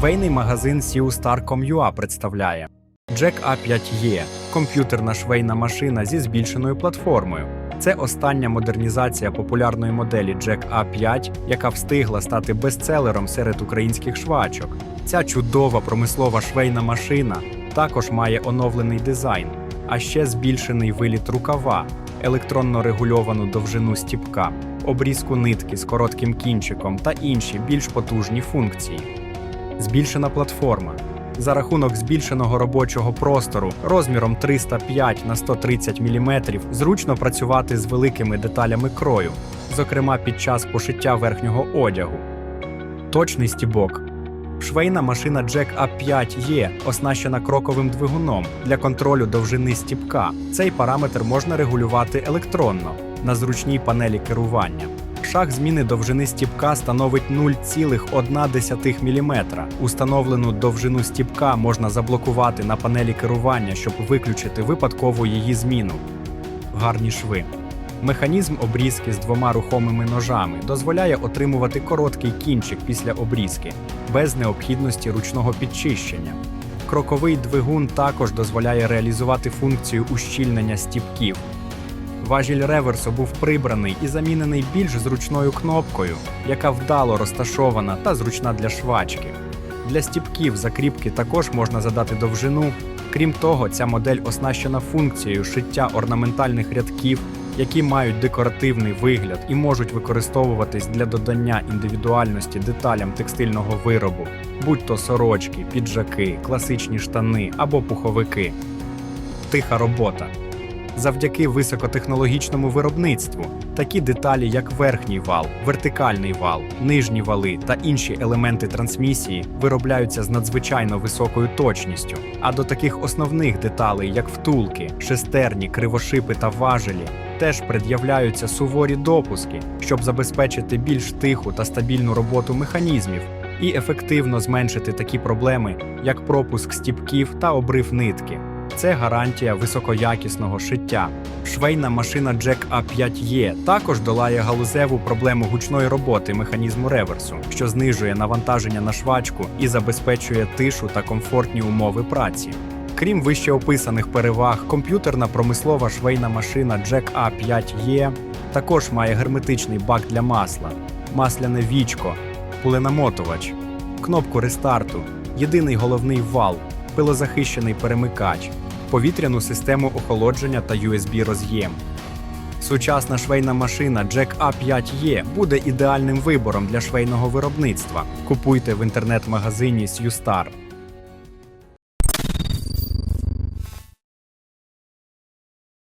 Швейний магазин Siustar.com.ua представляє Jack A5E – комп'ютерна швейна машина зі збільшеною платформою. Це остання модернізація популярної моделі Jack A5, яка встигла стати бестселером серед українських швачок. Ця чудова промислова швейна машина також має оновлений дизайн, а ще збільшений виліт рукава, електронно регульовану довжину стіпка, обрізку нитки з коротким кінчиком та інші більш потужні функції. Збільшена платформа. За рахунок збільшеного робочого простору розміром 305 на 130 мм зручно працювати з великими деталями крою, зокрема під час пошиття верхнього одягу. Точний стібок. Швейна машина Jack A5E оснащена кроковим двигуном для контролю довжини стібка. Цей параметр можна регулювати електронно на зручній панелі керування. Шаг зміни довжини стібка становить 0,1 мм. Установлену довжину стібка можна заблокувати на панелі керування, щоб виключити випадкову її зміну. Гарні шви. Механізм обрізки з двома рухомими ножами дозволяє отримувати короткий кінчик після обрізки, без необхідності ручного підчищення. Кроковий двигун також дозволяє реалізувати функцію ущільнення стібків. Важіль реверсу був прибраний і замінений більш зручною кнопкою, яка вдало розташована та зручна для швачки. Для стіпків закріпки також можна задати довжину. Крім того, ця модель оснащена функцією шиття орнаментальних рядків, які мають декоративний вигляд і можуть використовуватись для додання індивідуальності деталям текстильного виробу, будь то сорочки, піджаки, класичні штани або пуховики. Тиха робота. Завдяки високотехнологічному виробництву такі деталі, як верхній вал, вертикальний вал, нижні вали та інші елементи трансмісії, виробляються з надзвичайно високою точністю. А до таких основних деталей, як втулки, шестерні, кривошипи та важелі, теж пред'являються суворі допуски, щоб забезпечити більш тиху та стабільну роботу механізмів і ефективно зменшити такі проблеми, як пропуск стіпків та обрив нитки. Це гарантія високоякісного шиття. Швейна машина Jack A5E також долає галузеву проблему гучної роботи механізму реверсу, що знижує навантаження на швачку і забезпечує тишу та комфортні умови праці. Крім вище описаних переваг, комп'ютерна промислова швейна машина Jack A5E також має герметичний бак для масла, масляне вічко, пуленамотувач, кнопку рестарту, єдиний головний вал, пилозахищений перемикач, повітряну систему охолодження та USB-роз'єм. Сучасна швейна машина Jack A5E буде ідеальним вибором для швейного виробництва. Купуйте в інтернет-магазині Сьюстар.